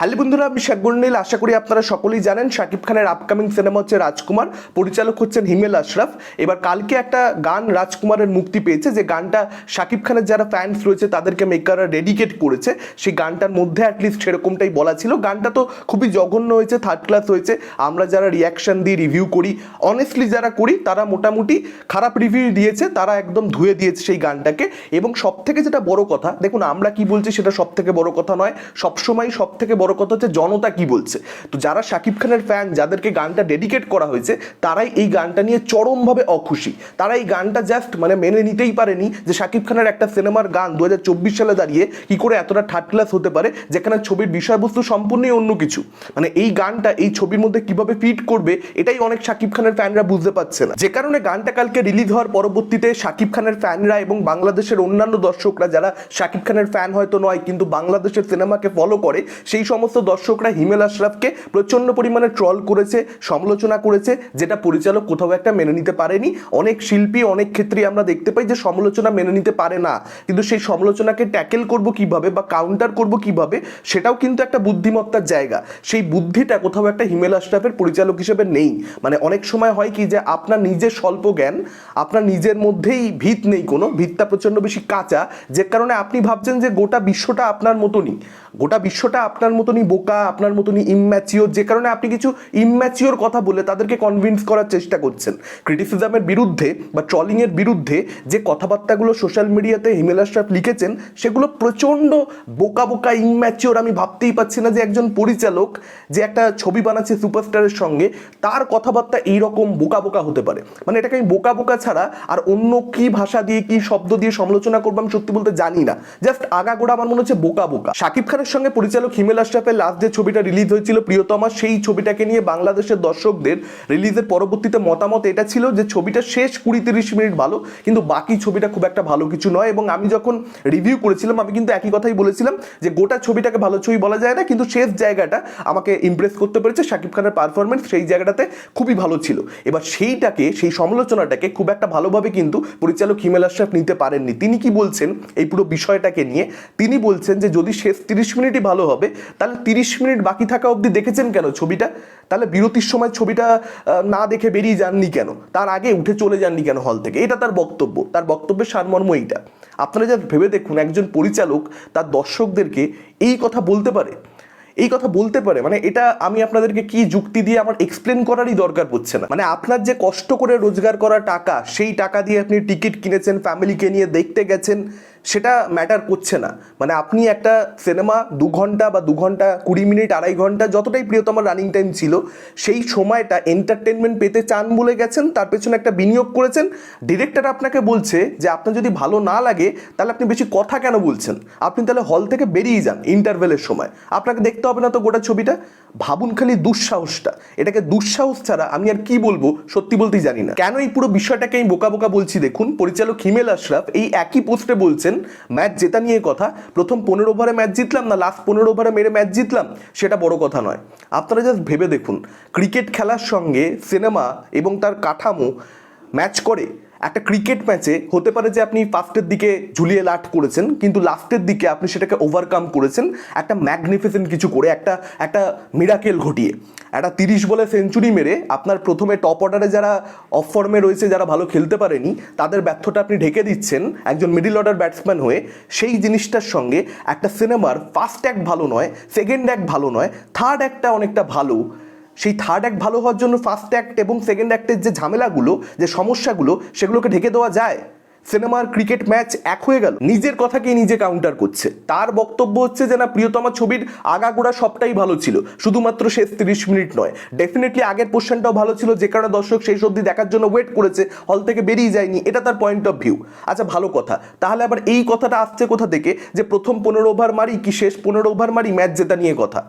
Hello বন্ধুরা, আমি শেখগুল নীল। আশা করি আপনারা সকলেই জানেন, শাকিব খানের আপকামিং সিনেমা হচ্ছে রাজকুমার, পরিচালক হচ্ছেন হিমেল আশরাফ। এবার কালকে একটা গান রাজকুমারের মুক্তি পেয়েছে, যে গানটা শাকিব খানের যারা ফ্যান্স রয়েছে, তাদেরকে মেকাররা ডেডিকেট করেছে। সেই গানটার মধ্যে অ্যাটলিস্ট সেরকমটাই বলা ছিল। গানটা তো খুবই জঘন্য হয়েছে থার্ড ক্লাস হয়েছে। আমরা যারা রিয়াকশন দিয়ে রিভিউ করি অনেস্টলি যারা করি, তারা মোটামুটি খারাপ রিভিউ দিয়েছে, তারা একদম ধুয়ে দিয়েছে সেই গানটাকে। এবং সব থেকে যেটা বড় কথা, দেখুন আমরা কি বলছি সেটা সব থেকে বড় কথা নয়। সবসময় সব থেকে বড় কথা হচ্ছে জনতা কি বলছে? তো যারা শাকিব খানের ফ্যান যাদেরকে গানটা ডেডিকেট করা হয়েছে, তারাই এই গানটা নিয়ে চরমভাবে অখুশি। তারা এই গানটা জাস্ট মানে মেনে নিতেই পারেনি যে শাকিব খানের একটা সিনেমার গান দু সালে দাঁড়িয়ে কি করে এতটা থার্ড ক্লাস হতে পারে, যেখানে ছবির বিষয়বস্তু সম্পূর্ণই অন্য কিছু। মানে এই গানটা এই ছবির মধ্যে কীভাবে ফিট করবে, এটাই অনেক শাকিব খানের ফ্যানরা বুঝতে পারছে না। যে কারণে গানটা কালকে রিলিজ হওয়ার পরবর্তীতে শাকিব খানের ফ্যানরা এবং বাংলাদেশের অন্যান্য দর্শকরা, যারা শাকিব খানের ফ্যান হয়তো নয়, কিন্তু বাংলাদেশের সিনেমাকে ফলো করে, সেই সমস্ত দর্শকরা হিমেল আশরাফকে প্রচণ্ড পরিমাণে ট্রল করেছে, সমালোচনা করেছে, যেটা পরিচালক কোথাও একটা মেনে নিতে পারেনি। অনেক শিল্পী, অনেক ক্ষেত্রে আমরা দেখতে পাই যে সমালোচনা মেনে নিতে পারে না। কিন্তু সেই সমালোচনাকে ট্যাকেল করব কীভাবে বা কাউন্টার করব কীভাবে, সেটাও কিন্তু একটা বুদ্ধিমত্তার জায়গা। সেই বুদ্ধিটা কোথাও একটা হিমেল আশরাফের পরিচালক হিসেবে নেই। মানে অনেক সময় হয় কি যে আপনার নিজের স্বল্প জ্ঞান, আপনার নিজের মধ্যেই ভিত নেই কোনো, ভিতটা প্রচণ্ড বেশি কাঁচা, যে কারণে আপনি ভাবছেন যে গোটা বিশ্বটা আপনার মতনই। গোটা বিশ্বটা আপনার মতনই বোকা, আপনার মতনই ইম্যাচিওর যে কারণে আপনি কিছু ইম্যাচিওর কথা বলে তাদেরকে কনভিন্স করার চেষ্টা করছেন। ক্রিটিসিজমের বিরুদ্ধে বা ট্রলিংয়ের বিরুদ্ধে যে কথাবার্তাগুলো সোশ্যাল মিডিয়াতে হিমেল আশরাফ লিখেছেন, সেগুলো প্রচণ্ড বোকা বোকা ইম্যাচিওর আমি ভাবতেই পারছি না যে একজন পরিচালক যে একটা ছবি বানাচ্ছে সুপারস্টারের সঙ্গে, তার কথাবার্তা এইরকম বোকা বোকা হতে পারে। মানে এটাকে আমি বোকা বোকা ছাড়া আর অন্য কি ভাষা দিয়ে, কি শব্দ দিয়ে সমালোচনা করব আমি সত্যি বলতে জানি না। জাস্ট আগাগোড়া আমার মনে হচ্ছে বোকা বোকা। শাকিব খানের সঙ্গে পরিচালক হিমেল আশরাফের লাস্ট যে ছবিটা রিলিজ হয়েছিল, প্রিয়তমা, সেই ছবিটাকে নিয়ে বাংলাদেশের দর্শকদের রিলিজের পরবর্তীতে মতামত এটা ছিল যে ছবিটা শেষ কুড়ি তিরিশ মিনিট ভালো, কিন্তু বাকি ছবিটা খুব একটা ভালো কিছু নয় এবং আমি যখন রিভিউ করেছিলাম, আমি কিন্তু একই কথাই বলেছিলাম যে গোটা ছবিটাকে ভালো ছবি বলা যায় না, কিন্তু শেষ জায়গাটা আমাকে ইমপ্রেস করতে পেরেছে। শাকিব খানের পারফরমেন্স সেই জায়গাটাতে খুবই ভালো ছিল। এবার সেইটাকে, সেই সমালোচনাটাকে খুব একটা ভালোভাবে কিন্তু পরিচালক হিমেল আশরাফ নিতে পারেননি। তিনি কি বলছেন, এই পুরো বিষয়টাকে নিয়ে? তিনি বলছেন যে যদি শেষ তিরিশ মিনিটই ভালো হবে, তাহলে তিরিশ মিনিট বাকি থাকা অবধি দেখেছেন কেন ছবিটা? তাহলে বিরতির সময় ছবিটা না দেখে বেরিয়ে যাননি কেন? তার আগে উঠে চলে যাননি কেন হল থেকে? এটা তার বক্তব্য। তার বক্তব্যের সারমর্ম এইটা। আপনারা যা ভেবে দেখুন, একজন পরিচালক তার দর্শকদেরকে এই কথা বলতে পারে। এই কথা বলতে পারে। মানে এটা আমি আপনাদেরকে কি যুক্তি দিয়ে আমার এক্সপ্লেন করারই দরকার পড়ছে না। মানে আপনার যে কষ্ট করে রোজগার করা টাকা, সেই টাকা দিয়ে আপনি টিকিট কিনেছেন ফ্যামিলিকে নিয়ে দেখতে গেছেন সেটা ম্যাটার করছে না। মানে আপনি একটা সিনেমা দু ঘণ্টা বা দু ঘণ্টা কুড়ি মিনিট, আড়াই ঘণ্টা যতটাই প্রিয়তমার রানিং টাইম ছিল, সেই সময়টা এন্টারটেনমেন্ট পেতে চান বলে গেছেন, তার পেছনে একটা বিনিয়োগ করেছেন। ডিরেক্টর আপনাকে বলছে যে, আপনার যদি ভালো না লাগে, তাহলে আপনি বেশি কথা কেন বলছেন? আপনি তাহলে হল থেকে বেরিয়ে যান ইন্টারভেলের সময়। আপনাকে দেখতে হবে না তো গোটা ছবিটা? ভাবুন খালি দুঃসাহসটা। এটাকে দুঃসাহস ছাড়া আমি আর কি বলব, সত্যি বলতেই জানি না। কেন এই পুরো বিষয়টাকে আমি বোকা বোকা বলছি? দেখুন, পরিচালক হিমেল আশরাফ এই একই পোস্টে বলছেন ম্যাচ জেতা নিয়ে কথা। প্রথম পনেরো ওভারে ম্যাচ জিতলাম না লাস্ট পনেরো ওভারে মেরে ম্যাচ জিতলাম, সেটা বড় কথা নয়। আপনারা জাস্ট ভেবে দেখুন, ক্রিকেট খেলার সঙ্গে সিনেমা এবং তার কাঠামো ম্যাচ করে। একটা ক্রিকেট ম্যাচে হতে পারে যে আপনি ফার্স্টের দিকে ঝুলিয়ে লাট করেছেন, কিন্তু লাস্টের দিকে আপনি সেটাকে ওভারকাম করেছেন, একটা ম্যাগনিফিসেন্ট কিছু করে, একটা একটা মিরাকেল ঘটিয়ে। একটা তিরিশ বলে সেঞ্চুরি মেরে আপনার প্রথমে টপ অর্ডারে যারা অফ ফর্মে রয়েছে, যারা ভালো খেলতে পারেনি, তাদের ব্যর্থটা আপনি ঢেকে দিচ্ছেন একজন মিডিল অর্ডার ব্যাটসম্যান হয়ে। সেই জিনিসটার সঙ্গে একটা সিনেমার ফার্স্ট অ্যাক্ট ভালো নয় সেকেন্ড অ্যাক্ট ভালো নয় থার্ড অ্যাক্টটা অনেকটা ভালো। সেই থার্ড অ্যাক্ট ভালো হওয়ার জন্য ফার্স্ট অ্যাক্ট এবং সেকেন্ড অ্যাক্টের যে ঝামেলাগুলো, যে সমস্যাগুলো, সেগুলোকে ঢেকে দেওয়া যায়। সিনেমার ক্রিকেট ম্যাচ এক হয়ে গেল। নিজের কথাকেই নিজে কাউন্টার করছে। তার বক্তব্য হচ্ছে যে না, প্রিয়তমা ছবির আগাগোড়া সবটাই ভালো ছিল। শুধুমাত্র শেষ তিরিশ মিনিট নয়। ডেফিনেটলি আগের পোর্শনটাও ভালো ছিল, যে কারণে দর্শক সেই অবধি দেখার জন্য ওয়েট করেছে হল থেকে বেরিয়ে যায়নি। এটা তার পয়েন্ট অফ ভিউ আচ্ছা ভালো কথা। তাহলে আবার এই কথাটা আসছে কোথা থেকে? যে প্রথম পনেরো ওভার মারি কি শেষ পনেরো ওভার মারি ম্যাচ জেতা নিয়ে কথা।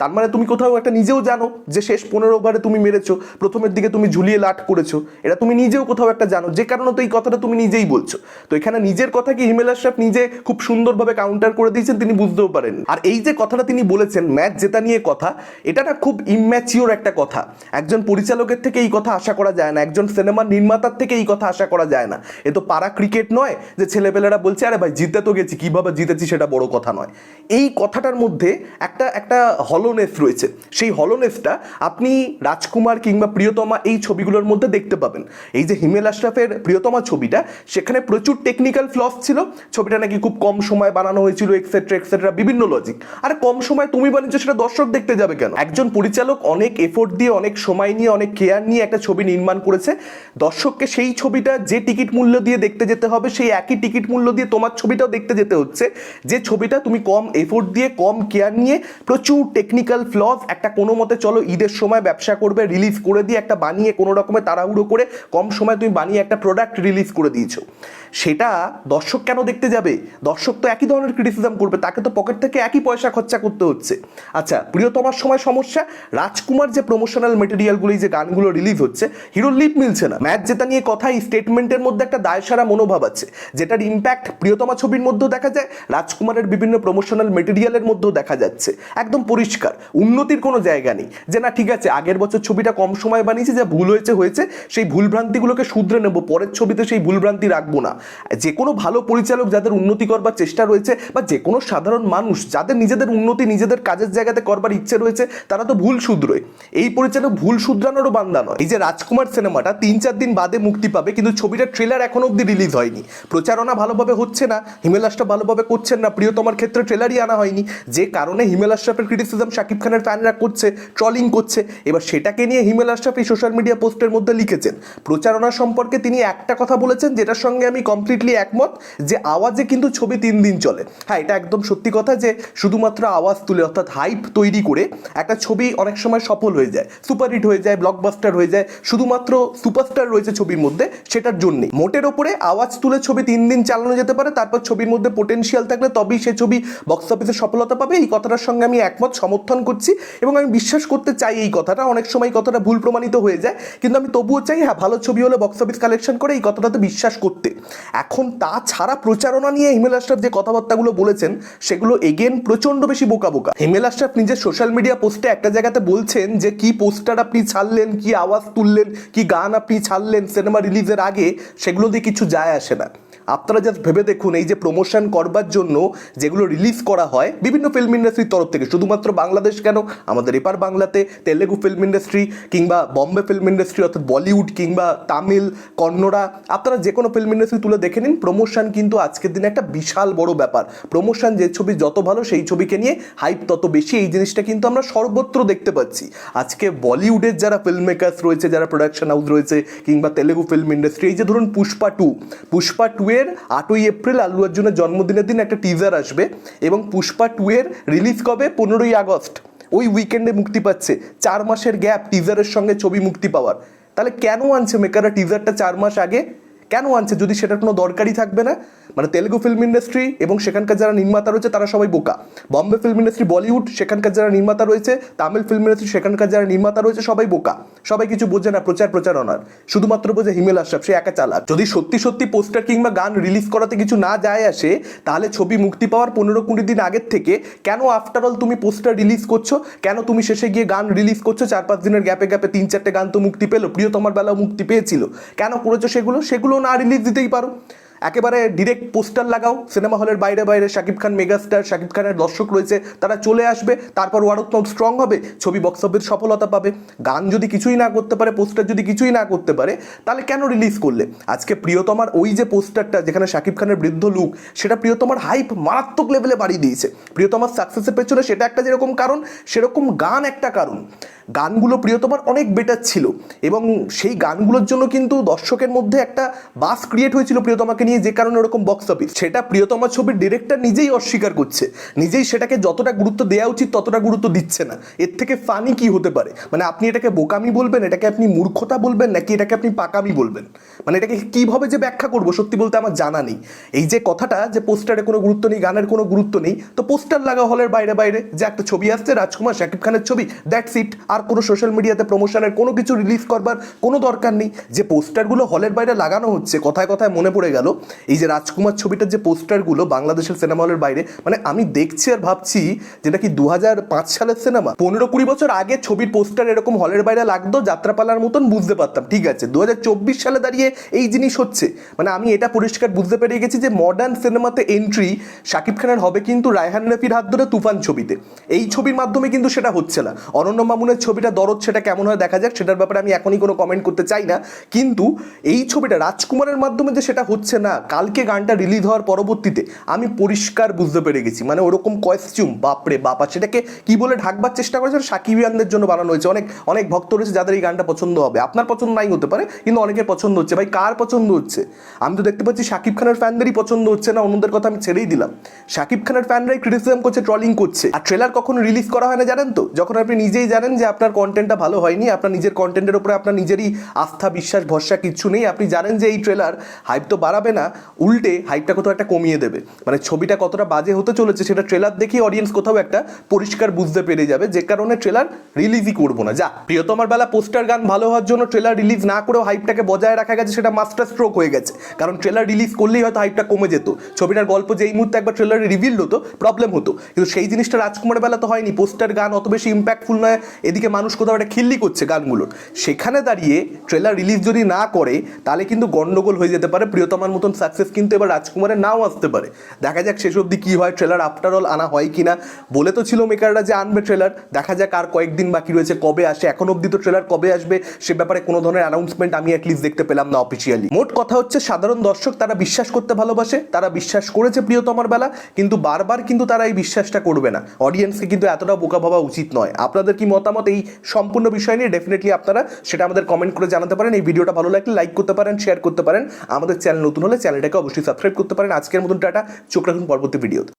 তার মানে তুমি কোথাও একটা নিজেও জানো যে শেষ পনেরো ওভারে তুমি মেরেছো, প্রথমের দিকে তুমি ঝুলিয়ে লাট করেছ। এটা তুমি নিজেও কোথাও একটা জানো, যে কারণে তো এই কথাটা তুমি নিজেই বলছো। তো এখানে নিজের কথা কি হিমেল আশরাফ নিজে খুব সুন্দরভাবে কাউন্টার করে দিয়েছেন তিনি বুঝতেও পারেন আর এই যে কথাটা তিনি বলেছেন, ম্যাচ জেতা নিয়ে কথা, এটা না খুব ইম্যাচিওর একটা কথা। একজন পরিচালকের থেকে এই কথা আশা করা যায় না, একজন সিনেমার নির্মাতার থেকে এই কথা আশা করা যায় না। এ তো পাড়া ক্রিকেট নয় যে ছেলেপেলেরা বলছে, আরে ভাই, জিতে তো গেছি, কীভাবে জিতেছি সেটা বড় কথা নয়। এই কথাটার মধ্যে একটা একটা হলোনেস রয়েছে। সেই হলোনেসটা আপনি রাজকুমার কিংবা প্রিয়তমা এই ছবিগুলোর মধ্যে দেখতে পাবেন। এই যে হিমেল আশরাফের প্রিয়তমা ছবিটা, সেখানে প্রচুর টেকনিক্যাল ফ্লস ছিল। ছবিটা নাকি খুব কম সময় বানানো হয়েছিল এক্সেট্রা এক্সেট্রা বিভিন্ন লজিক আর কম সময় তুমি বানিয়েছো, সেটা দর্শক দেখতে যাবে কেন? একজন পরিচালক অনেক এফোর্ট দিয়ে, অনেক সময় নিয়ে, অনেক কেয়ার নিয়ে একটা ছবি নির্মাণ করেছে। দর্শককে সেই ছবিটা যে টিকিট মূল্য দিয়ে দেখতে যেতে হবে, সেই একই টিকিট মূল্য দিয়ে তোমার ছবিটাও দেখতে যেতে হচ্ছে। যে ছবিটা তুমি কম এফোর্ট দিয়ে, কম কেয়ার নিয়ে প্রচুর টেকনিক্যাল ফ্লস একটা কোনো মতে চলো ঈদের সময় ব্যবসা করবে রিলিজ করে দিয়ে একটা বানিয়ে কোনো রকমের তাড়াহুড়ো করে কম সময় তুমি বানিয়ে একটা প্রোডাক্ট রিলিজ করে দিয়েছ। সেটা দর্শক কেন দেখতে যাবে? দর্শক তো একই ধরনের ক্রিটিসিজম করবে, তাকে তো পকেট থেকে একই পয়সা খরচা করতে হচ্ছে। আচ্ছা প্রিয়তমার সময় সমস্যা? রাজকুমার যে প্রমোশনাল মেটেরিয়ালগুলো যে গানগুলো রিলিজ হচ্ছে, হিরোর লিপ মিলছে না। ম্যাচ জেতা নিয়ে কথা, এই স্টেটমেন্টের মধ্যে একটা দায়সারা মনোভাব আছে, যেটার ইম্প্যাক্ট প্রিয়তমা ছবির মধ্যেও দেখা যায়, রাজকুমারের বিভিন্ন প্রমোশনাল মেটেরিয়ালের মধ্যেও দেখা যাচ্ছে। একদম পরিষ্কার। উন্নতির কোনো জায়গা নেই। যে না, ঠিক আছে, আগের বছর ছবিটা কম সময় বানিয়েছি, যা ভুল হয়েছে হয়েছে, সেই ভুলভ্রান্তিগুলোকে শুধরে নেব, পরের ছবিতে সেই ভুলভ্রান্তি রাখব না। যে কোনো ভালো পরিচালক যাদের উন্নতি করবার চেষ্টা রয়েছে, বা যে কোনো সাধারণ মানুষ যাদের নিজেদের উন্নতি নিজেদের কাজের জায়গাতে করবার ইচ্ছে রয়েছে, তারা তো ভুল শুধরোয়। এই পরিচালক ভুল শুধরানোরও বান্দা নয়। এই যে রাজকুমার সিনেমাটা তিন চার দিন বাদে মুক্তি পাবে, কিন্তু ছবিটার ট্রেলার এখনও অব্দি রিলিজ হয়নি। প্রচারণা ভালোভাবে হচ্ছে না, হিমেল আশরাফ ভালোভাবে করছেন না, প্রিয়তমার ক্ষেত্রে ট্রেলারই আনা হয়নি। যে কারণে হিমেল আশরাফের ক্রিটিসিজম শাকিব খানের ফ্যানরা করছে ট্রলিং করছে। এবার সেটাকে নিয়ে হিমেল আশরাফ এই সোশ্যাল মিডিয়া পোস্টের মধ্যে লিখেছেন। প্রচারণা সম্পর্কে তিনি একটা কথা বলেছেন, যেটার সঙ্গে আমি কমপ্লিটলি একমত, যে আওয়াজে কিন্তু ছবি তিন দিন চলে। হ্যাঁ এটা একদম সত্যি কথা যে শুধুমাত্র আওয়াজ তুলে, অর্থাৎ হাইপ তৈরি করে একটা ছবি অনেক সময় সফল হয়ে যায় সুপারহিট হয়ে যায় ব্লকবাস্টার হয়ে যায়, শুধুমাত্র সুপারস্টার রয়েছে ছবির মধ্যে, সেটার জন্যে মোটের ওপরে আওয়াজ তুলে ছবি তিন দিন চালানো যেতে পারে, তারপর ছবির মধ্যে পোটেনশিয়াল থাকলে তবেই সে ছবি বক্স অফিসে সফলতা পাবে, এই কথাটার সঙ্গে আমি একমত সমর্থন করছি এবং আমি বিশ্বাস করতে চাই এই কথাটা। অনেক সময় কথাটা ভুল প্রমাণিত হয়ে যায়। কিন্তু আমি তবুও চাই হ্যাঁ ভালো ছবি হলে বক্স অফিস কালেকশন করে এই কথাটাতে বিশ্বাস করতে। এখন তাছাড়া প্রচারণা নিয়ে হিমেল আশরাফ যে কথাবার্তাগুলো বলেছেন, সেগুলো এগেন প্রচণ্ড বেশি বোকা বোকা। হিমেল আশরাফ নিজের সোশ্যাল মিডিয়া পোস্টে একটা জায়গাতে বলছেন যে, কি পোস্টার আপনি ছাড়লেন, কি আওয়াজ তুললেন, কি গান আপনি ছাড়লেন সিনেমা রিলিজের আগে, সেগুলো দিয়ে কিছু যায় আসে না। আপনারা জাস্ট ভেবে দেখুন, এই যে প্রমোশন করবার জন্য যেগুলো রিলিজ করা হয়, বিভিন্ন ফিল্ম ইন্ডাস্ট্রির তরফ থেকে, শুধুমাত্র বাংলাদেশ কেন? আমাদের এপার বাংলাতে তেলেগু ফিল্ম ইন্ডাস্ট্রি কিংবা বম্বে ফিল্ম ইন্ডাস্ট্রি অর্থাৎ বলিউড কিংবা তামিল, কন্নড়া, আপনারা যে কোনো ফিল্ম ইন্ডাস্ট্রি তুলে দেখে নিন প্রমোশন কিন্তু আজকের দিনে একটা বিশাল বড় ব্যাপার। প্রমোশন যে ছবি যত ভালো, সেই ছবিকে নিয়ে হাইপ তত বেশি, এই জিনিসটা কিন্তু আমরা সর্বত্র দেখতে পাচ্ছি। আজকে বলিউডের যারা ফিল্ম মেকার্স রয়েছে, যারা প্রোডাকশন হাউস রয়েছে, কিংবা তেলেগু ফিল্ম ইন্ডাস্ট্রি এই যে ধরুন পুষ্পা টু পুষ্পা টু এর আটই এপ্রিল আলু অর্জুনের জন্মদিনের দিন একটা টিজার আসবে এবং পুষ্পা টু এর রিলিজ কবে? পনেরোই আগস্ট। ওই উইকেন্ডে মুক্তি পাচ্ছে। চার মাসের গ্যাপ টিজারের সঙ্গে ছবি মুক্তি পাওয়ার। তাহলে কেন আনছে মেকাররা টিজারটা চার মাস আগে কেন আনছে? যদি সেটার কোনো দরকারই থাকবে না মানে তেলেগু ফিল্ম ইন্ডাস্ট্রি এবং সেখানকার যারা নির্মাতা রয়েছে, তারা সবাই বোকা। বম্বে ফিল্ম ইন্ডাস্ট্রি বলিউড, সেখানকার যারা নির্মাতা রয়েছে, তামিল ফিল্ম ইন্ডাস্ট্রি সেখানকার যারা নির্মাতা রয়েছে, সবাই বোকা। সবাই কিছু বোঝে না, প্রচার প্রচারণার শুধুমাত্র বোঝে হিমেল আশরাফ, সে একা চালাক। যদি সত্যি সত্যি পোস্টার কিংবা গান রিলিজ করাতে কিছু না যায় আসে, তাহলে ছবি মুক্তি পাওয়ার পনেরো কুড়ি দিন আগের থেকে কেন আফটার অল তুমি পোস্টার রিলিজ করছ? কেন তুমি শেষে গিয়ে গান রিলিজ করছ? চার পাঁচ দিনের গ্যাপে গ্যাপে তিন চারটে গান তো মুক্তি পেল, প্রিয়তমার বেলাও মুক্তি পেয়েছিল। কেন করেছ সেগুলো? সেগুলো না রিলিজ দিতেই পারো। একেবারে ডিরেক্ট পোস্টার লাগাও। সিনেমা হলের বাইরে বাইরে শাকিব খান মেগাস্টার শাকিব খানের দর্শক রয়েছে, তারা চলে আসবে, তারপর ওয়ারত্তম স্ট্রং হবে, ছবি বক্স অফিস সফলতা পাবে। গান যদি কিছুই না করতে পারে পোস্টার যদি কিছুই না করতে পারে, তাহলে কেন রিলিজ করলে? আজকে প্রিয়তমার ওই যে পোস্টারটা যেখানে শাকিব খানের বৃদ্ধ লুক সেটা প্রিয়তমার হাইপ মারাত্মক লেভেলে বাড়িয়ে দিয়েছে। প্রিয়তমার সাকসেসের পেছনে সেটা একটা যেরকম কারণ, সেরকম গান একটা কারণ। গানগুলো প্রিয়তমার অনেক বেটার ছিল এবং সেই গানগুলোর জন্য কিন্তু দর্শকের মধ্যে একটা বাস ক্রিয়েট হয়েছিল প্রিয়তমাকে নিয়ে যে কারণে ওরকম বক্স অফিস সেটা প্রিয়তমা ছবির ডিরেক্টর নিজেই অস্বীকার করছে। নিজেই সেটাকে যতটা গুরুত্ব দেওয়া উচিত ততটা গুরুত্ব দিচ্ছে না। এর থেকে ফানি কি হতে পারে? মানে আপনি এটাকে বোকামি বলবেন, এটাকে আপনি মূর্খতা বলবেন, নাকি এটাকে আপনি পাকামি বলবেন? মানে এটাকে কীভাবে যে ব্যাখ্যা করব সত্যি বলতে আমার জানা নেই। এই যে কথাটা যে পোস্টারে কোনো গুরুত্ব নেই, গানের কোনো গুরুত্ব নেই, তো পোস্টার লাগা হলের বাইরে বাইরে যে একটা ছবি আসছে, রাজকুমার, শাকিব খানের ছবি দ্যাটস ইট আর কোনো সোশ্যাল মিডিয়াতে প্রমোশনের কোনো কিছু রিলিজ করবার কোনো দরকার নেই। যে পোস্টারগুলো হলের বাইরে লাগানো হচ্ছে, কথায় কথায় মনে পড়ে গেল এই যে রাজকুমার ছবিটার যে পোস্টারগুলো বাংলাদেশের সিনেমা হলের বাইরে মানে আমি দেখছি আর ভাবছি যেটা কি দু সালের সিনেমা পনেরো কুড়ি বছর আগে ছবির পোস্টার এরকম হলের বাইরে লাগতো, যাত্রাপালার মতন বুঝতে পারতাম। ঠিক আছে দু হাজার চব্বিশ সালে দাঁড়িয়ে এই জিনিস হচ্ছে। মানে আমি এটা পরিষ্কার বুঝতে পেরে গেছি যে মডার্ন সিনেমাতে এন্ট্রি শাকিব খানের হবে কিন্তু রায়হান রফির হাত ধরে তুফান ছবিতে। এই ছবির মাধ্যমে কিন্তু সেটা হচ্ছে না। অনন্য মামুনের ছবিটা দরদ সেটা কেমন হয় দেখা যাক, সেটার ব্যাপারে আমি এখনই কোনো কমেন্ট করতে চাই না। কিন্তু এই ছবিটা রাজকুমারের মাধ্যমে যে সেটা হচ্ছে না কালকে গানটা রিলিজ হওয়ার পরবর্তীতে আমি পরিষ্কার বুঝতে পেরে গেছি। মানে ওরকম কয়েস্টিউম বাপরে বাপা সেটাকে কি বলে ঢাকবার চেষ্টা করেছে সাকিবিয়ানদের জন্য বানানো হয়েছে। অনেক অনেক ভক্ত রয়েছে যাদের এই গানটা পছন্দ হবে। আপনার পছন্দ নাই হতে পারে, কিন্তু অনেকের পছন্দ হচ্ছে। ভাই, কার পছন্দ হচ্ছে? আমি তো দেখতে পাচ্ছি শাকিব খানের ফ্যানদেরই পছন্দ হচ্ছে না, অন্যদের কথা আমি ছেড়েই দিলাম। শাকিব খানের ফ্যানরাই ক্রিটিসিজম করছে ট্রলিং করছে। আর ট্রেলার কখনো রিলিজ করা হয় না, জানেন তো? যখন আপনি নিজেই জানেন যে আপনার কন্টেন্টটা ভালো হয়নি, আপনার নিজের কন্টেন্টের উপরে আপনার নিজেরই আস্থা, বিশ্বাস, ভরসা কিচ্ছু নেই, আপনি জানেন যে এই ট্রেলার হাইপ তো বাড়াবে না। উল্টে হাইপটা কোথাও একটা কমিয়ে দেবে। মানে ছবিটা কতটা বাজে হতে চলেছে সেটা ট্রেলার দেখেই অডিয়েন্স কোথাও একটা পরিষ্কার বুঝতে পেরে যাবে। যে কারণে ট্রেলার রিলিজই করব না। যা, প্রিয়তমার বেলা পোস্টার গান ভালো হওয়ার জন্য ট্রেলার রিলিজ না করেও হাইপটাকে বজায় রাখা গেছে, সেটা মাস্টার স্ট্রোক হয়ে গেছে। কারণ ট্রেলার রিলিজ করলেই হয়তো হাইপটা কমে যেত। ছবিটার গল্প যে এই মুহূর্তে একবার ট্রেলারে রিভিল হতো প্রবলেম হতো। কিন্তু সেই জিনিসটা রাজকুমারের বেলা তো হয়নি। পোস্টার গান অত বেশি ইম্প্যাক্টফুল নয়। এদিকে মানুষ কোথাও একটা খিল্লি করছে গানগুলোর। সেখানে দাঁড়িয়ে ট্রেলার রিলিজ যদি না করে, তাহলে কিন্তু গন্ডগোল হয়ে যেতে পারে প্রিয়তমার মতন সাকসেস কিন্তু এবার রাজকুমারের নাও আসতে পারে। দেখা যাক শেষ অবধি কী হয় ট্রেলার আফটার অল আনা হয় কি না বলে তো ছিল মেকাররা যে আনবে ট্রেলার দেখা যাক আর কয়েকদিন বাকি রয়েছে, কবে আসে। এখন অবধি তো ট্রেলার কবে আসবে, সে ব্যাপারে কোনো ধরনের অ্যানাউন্সমেন্ট আমি অ্যাটলিস্ট দেখতে পেলাম না অফিসিয়ালি মোট কথা হচ্ছে, সাধারণ দর্শক তারা বিশ্বাস করতে ভালোবাসে, তারা বিশ্বাস করেছে প্রিয়তমার বেলা, কিন্তু বারবার কিন্তু তারা এই বিশ্বাসটা করবে না। অডিয়েন্সকে কিন্তু এতটা বোকা ভাবা উচিত নয়। আপনাদের কি মতামত এই সম্পূর্ণ বিষয় নিয়ে? ডেফিনেটলি আপনারা সেটা আমাদের কমেন্ট করে জানাতে পারেন। এই ভিডিওটা ভালো লাগলে লাইক করতে পারেন শেয়ার করতে পারেন। আমাদের চ্যানেল নতুন হলে চ্যানেলটাকে অবশ্যই সাবস্ক্রাইব করতে পারেন আজকের মতন টাটা চোখ রাখুন পরবর্তী ভিডিওতে